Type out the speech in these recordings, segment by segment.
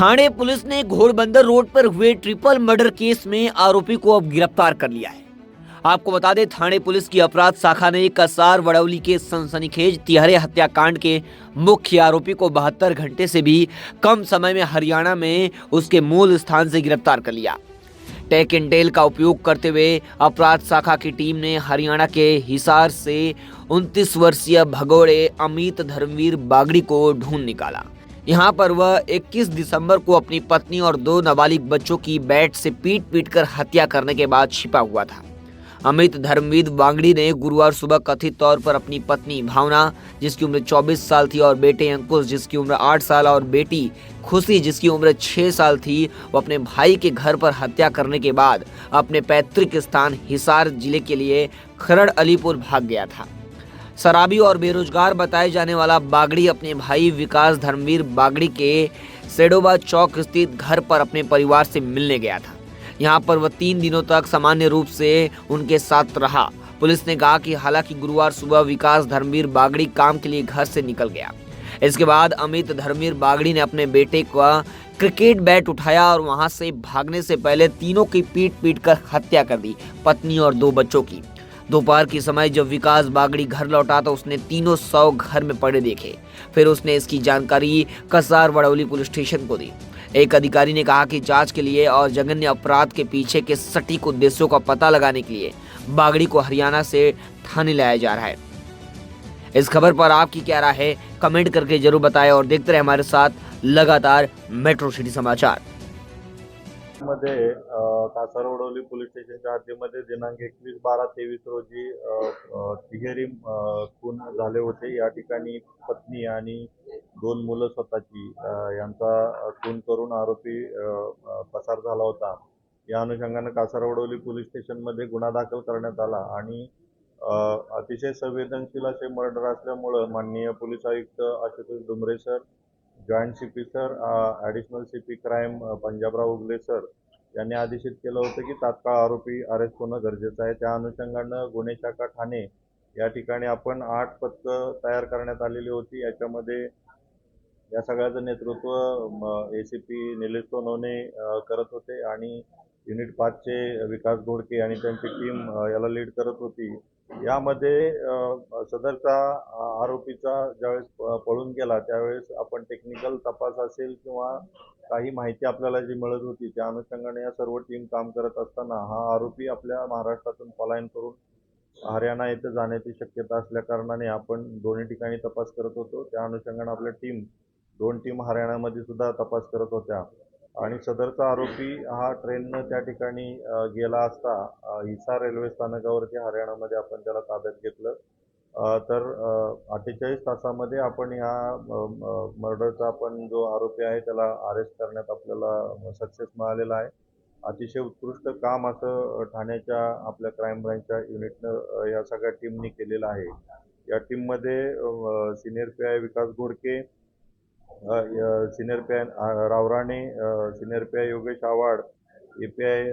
थाने police ने Ghodbunder road पर हुए triple murder केस में आरोपी को अब गिरफ़्तार कर लिया है। आपको बता दें, थाने पुलिस की अपराध शाखा ने कसार वड़ौली के सनसनीखेज तिहरे हत्याकांड के मुख्य आरोपी को बहत्तर घंटे से भी कम समय में हरियाणा में उसके मूल स्थान से गिरफ़्तार कर लिया। टेक इंटेल का उपयोग करते हुए अपराध शाखा की टीम ने हरियाणा के हिसार से 29 वर्षीय भगोड़े अमित धर्मवीर बागड़ी को ढूंढ निकाला। यहाँ पर वह 21 दिसंबर को अपनी पत्नी और दो नाबालिग बच्चों की बैट से पीट पीट कर हत्या करने के बाद छिपा हुआ था। अमित धर्मवीर बांगड़ी ने गुरुवार सुबह कथित तौर पर अपनी पत्नी भावना, जिसकी उम्र 24 साल थी, और बेटे अंकुश, जिसकी उम्र 8 साल, और बेटी खुशी, जिसकी उम्र 6 साल थी, वो अपने भाई के घर पर हत्या करने के बाद अपने पैतृक स्थान हिसार ज़िले के लिए खरड़ अलीपुर भाग गया था। शराबी और बेरोजगार बताए जाने वाला बागड़ी अपने भाई विकास धर्मवीर बागड़ी के सेडोबा चौक स्थित घर पर अपने परिवार से मिलने गया था। यहाँ पर वह तीन दिनों तक सामान्य रूप से उनके साथ रहा। पुलिस ने कहा कि हालाँकि गुरुवार सुबह विकास धर्मवीर बागड़ी काम के लिए घर से निकल गया। इसके बाद अमित धर्मवीर बागड़ी ने अपने बेटे का क्रिकेट बैट उठाया और वहाँ से भागने से पहले तीनों की पीट पीट कर हत्या कर दी, पत्नी और दो बच्चों की। दोपहर के समय जब विकास बागड़ी घर लौटा तो उसने तीनों सौ घर में पड़े देखे। फिर उसने इसकी जानकारी कसार वड़ौली पुलिस स्टेशन को दी। एक अधिकारी ने कहा कि जाँच के लिए और जघन्य अपराध के पीछे के सटीक उद्देश्यों का पता लगाने के लिए बागड़ी को हरियाणा से थाने लाया जा रहा है। इस खबर पर आपकी क्या राय है? कमेंट करके ज़रूर बताएँ और देखते रहे हमारे साथ लगातार मेट्रो सिटी समाचार। मध्ये कासारवडवली पोलीस स्टेशनच्या हद्दीमध्ये दिनांक एकवीस बारा तेवीस रोजी तिहेरी खून झाले होते. या ठिकाणी पत्नी आणि दोन मुलं स्वतःची यांचा खून करून आरोपी पसार झाला होता. या अनुषंगानं कासारवडवली पोलीस स्टेशनमध्ये गुन्हा दाखल करण्यात आला आणि अतिशय संवेदनशील असे मर्डर असल्यामुळं माननीय पोलीस आयुक्त Ashutosh Dumre sir joint C P sir additional C P crime Panjabrao Ugale sir यांनी आदेशित केलं होतं की तात्काळ आरोपी अरेस्ट होणं गरजेचं आहे. त्या अनुषंगानं गुन्हे शाखा ठाणे या ठिकाणी आपण आठ पथकं तयार करण्यात आलेली होती. याच्यामध्ये या सगळ्याचं नेतृत्व A C P Nilesh Sonawane करत होते आणि युनिट पाचचे विकास घोडके आणि त्यांची टीम याला लीड करत होती. यामध्ये सदरचा आरोपीचा ज्यावेळेस पळून गेला त्यावेळेस आपण टेक्निकल तपास असेल किंवा काही माहिती आपल्याला जी मिळत होती त्या अनुषंगाने या सर्व टीम काम करत असताना हा आरोपी आपल्या महाराष्ट्रातून पलायन करून हरियाणा येथे जाण्याची शक्यता असल्या कारणाने आपण दोन्ही ठिकाणी तपास करत होतो. त्या अनुषंगाने आपल्या टीम दोन टीम हरियाणामध्ये सुद्धा तपास करत होत्या. आणि सदरचा आरोपी हा ट्रेननं त्या ठिकाणी गेला असता हिसार रेल्वे स्थानकावरती हरियाणामध्ये आपण त्याला ताब्यात घेतलं. तर अठ्ठेचाळीस तासामध्ये आपण ह्या मर्डरचा आपण जो आरोपी आहे त्याला अरेस्ट करण्यात आपल्याला सक्सेस मिळालेला आहे. अतिशय उत्कृष्ट काम असं ठाण्याच्या आपल्या क्राईम ब्रँचच्या युनिटनं या सगळ्या टीमनी केलेलं आहे. या टीममध्ये senior P I Vikas Ghodke senior P I Ravrane senior P I Yogesh Avhad A P I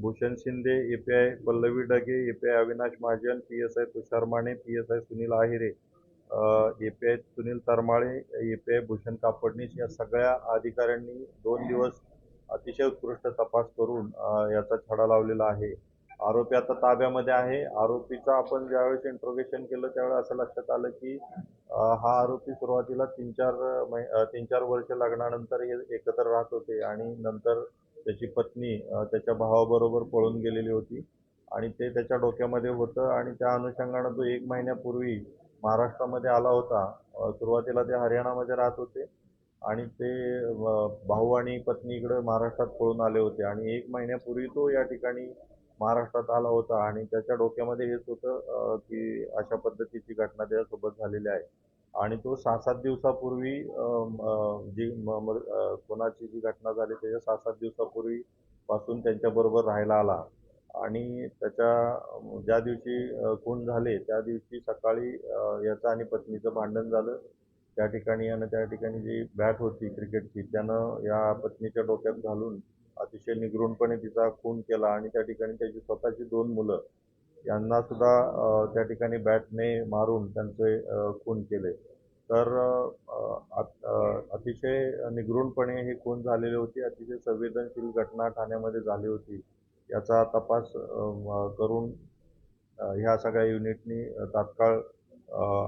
Bhushan Shinde A P I Pallavi Dage A P I Avinash Mahajan P S I Tushar Mane P S I Sunil Ahire A P I Sunil Tarmale A P I Bhushan Kapadnis या सगळ्या अधिकाऱ्यांनी दोन दिवस अतिशय उत्कृष्ट तपास करून याचा छडा लावलेला आहे. आरोपी आता ताब्यामध्ये आहे. आरोपीचा आपण ज्यावेळेस इंट्रोगेशन केलं त्यावेळेस असं लक्षात आलं की हा आरोपी सुरुवातीला तीन चार महि तीन चार वर्ष लागल्यानंतर हे एकत्र राहत होते आणि नंतर त्याची पत्नी त्याच्या भावाबरोबर पळून गेलेली होती आणि ते त्याच्या डोक्यामध्ये होतं आणि त्या अनुषंगानं तो एक महिन्यापूर्वी महाराष्ट्रामध्ये आला होता. सुरुवातीला ते हरियाणामध्ये राहत होते आणि ते भाऊ आणि पत्नी इकडं महाराष्ट्रात पळून आले होते आणि एक महिन्यापूर्वी तो या ठिकाणी महाराष्ट्रात आला होता आणि त्याच्या डोक्यामध्ये हेच होतं की अशा पद्धतीची घटना त्याच्यासोबत झालेली आहे. आणि तो सहा सात दिवसापूर्वी जी म- कोणाची जी घटना झाली त्याच्या सहा सात दिवसापूर्वी पासून त्यांच्याबरोबर राहायला आला. आणि त्याच्या ज्या दिवशी खून झाले त्या दिवशी सकाळी याचं आणि पत्नीचं भांडण झालं. त्या ठिकाणी आणि त्या ठिकाणी जी बॅट होती क्रिकेटची त्यानं या पत्नीच्या डोक्यात घालून अतिशय निगरूणपणे तिचा खून केला. आणि त्या ठिकाणी त्याची स्वतःची दोन मुलं यांना सुद्धा त्या ठिकाणी बॅटने मारून त्यांचे खून केले. तर अतिशय निगृणपणे हे खून झालेली होती. अतिशय संवेदनशील घटना ठाण्यामध्ये झाली होती. याचा तपास करून ह्या सगळ्या युनिटनी तात्काळ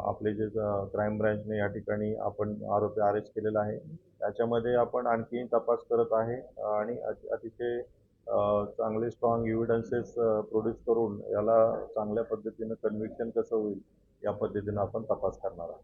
आपले जे क्राईम ब्रँचने या ठिकाणी आपण आरोपी अरेस्ट केलेला आहे. त्याच्यामध्ये आपण आणखी तपास करत आहे आणि अतिशय चांगले स्ट्रॉंग एव्हिडन्सेस प्रोड्यूस करून याला चांगल्या पद्धतीनं कन्व्हिक्शन कसं होईल या पद्धतीनं आपण तपास करणार आहोत.